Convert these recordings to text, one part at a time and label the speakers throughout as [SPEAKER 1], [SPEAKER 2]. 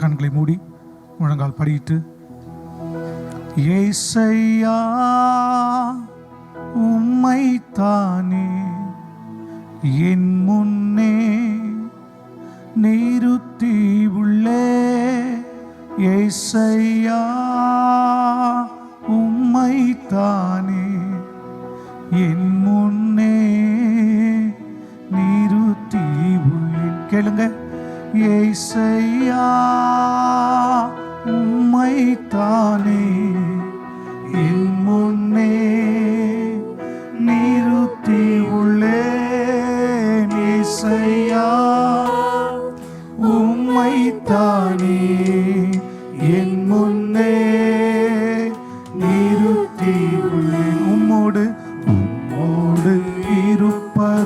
[SPEAKER 1] கண்களை மூடி முழங்கால் படியிட்டு ஏசையா உம்மைத்தானே என் முன்னே நிறுத்தி உள்ளே ஏசையா உம்மைத்தானே என் முன்னே நிறுத்தி உள்ளேன் கேளுங்க ஏசையா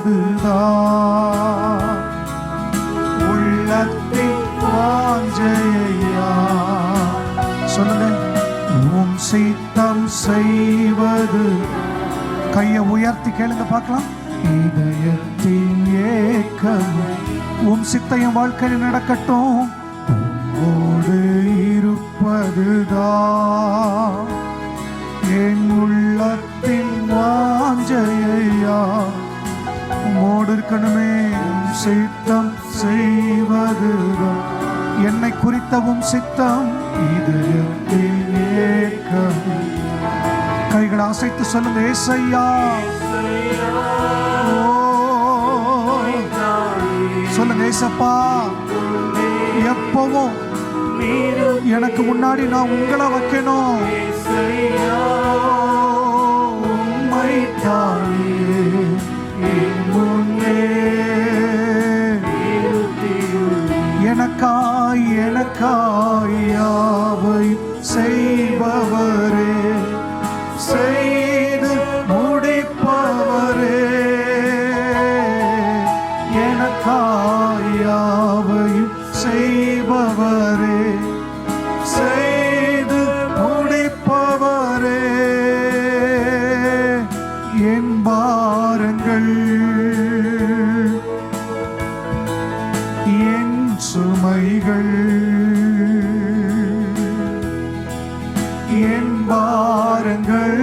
[SPEAKER 1] இருப்பதுதான் உள்ளத்தின் வாஞ்சையா சொல்லுங்க உம் சித்தம் செய்வது கையை உயர்த்தி கேளுங்க பார்க்கலாம். இதயத்தின் ஏக்கம் உம் சித்தையும் வாழ்க்கையில் நடக்கட்டும். உம்மோடு இருப்பதுதான். என் உம்மோடு இருக்கணுமே சித்தம் செய்வதுதான். என்னை குறித்தவும் சித்தம் இது கைகளை அசைத்து சொல்லுங்க ஏசையா. ஓ, சொல்லுங்க ஏசப்பா. எப்பவும் எனக்கு முன்னாடி நான் உங்களை வைக்கணும். உண்மை என் சுமைகள் என் பாரங்கள்.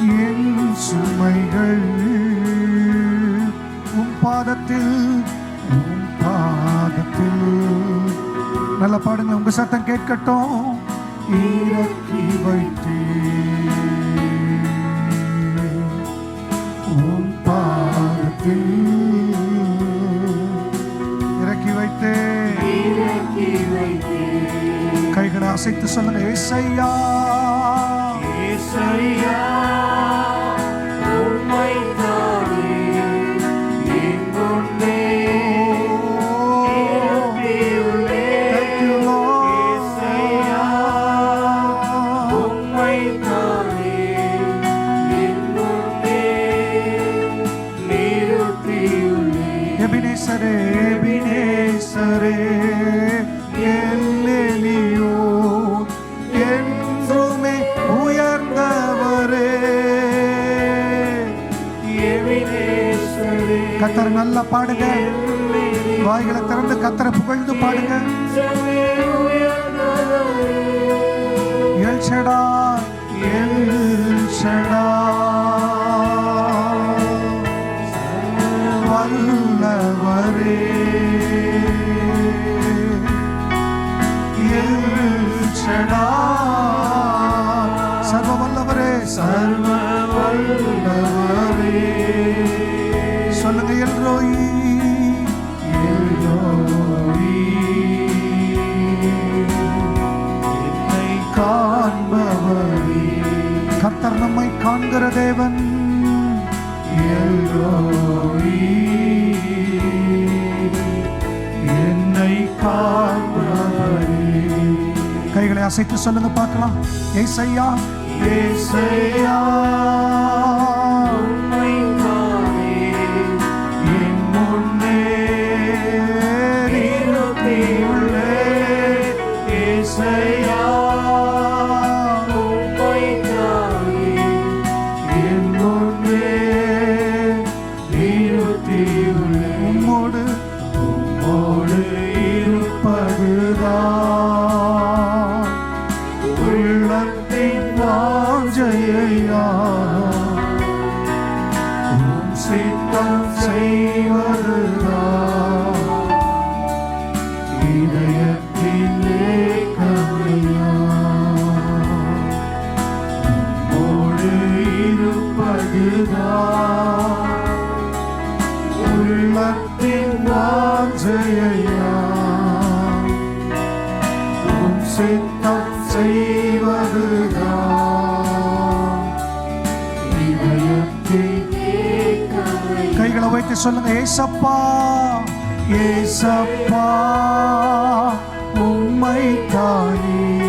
[SPEAKER 1] என் சுமைகள். உன் பாதத்தில் உன் பாதத்தில். நல்ல பாடுங்க உங்க சத்தம் கேட்கட்டும். இறக்கி வைத்து கைகளை அசைத்து சொல்லுங்க ஏசையா. எபினேசரே கத்தர் நல்லா பாடுங்க வாய்களை திறந்து கத்தரை புகழ்ந்து பாடுங்க எல் ஷடா வல்லவரே. எல் சர்வ வல்லவரே. சர்வ அசைத்து சொல்லுங்க பார்க்கலாம். ஏசையா. ஏசையா. கைகளை சொல்லுங்க ஏசப்பா ஏசப்பா உம்மை தானே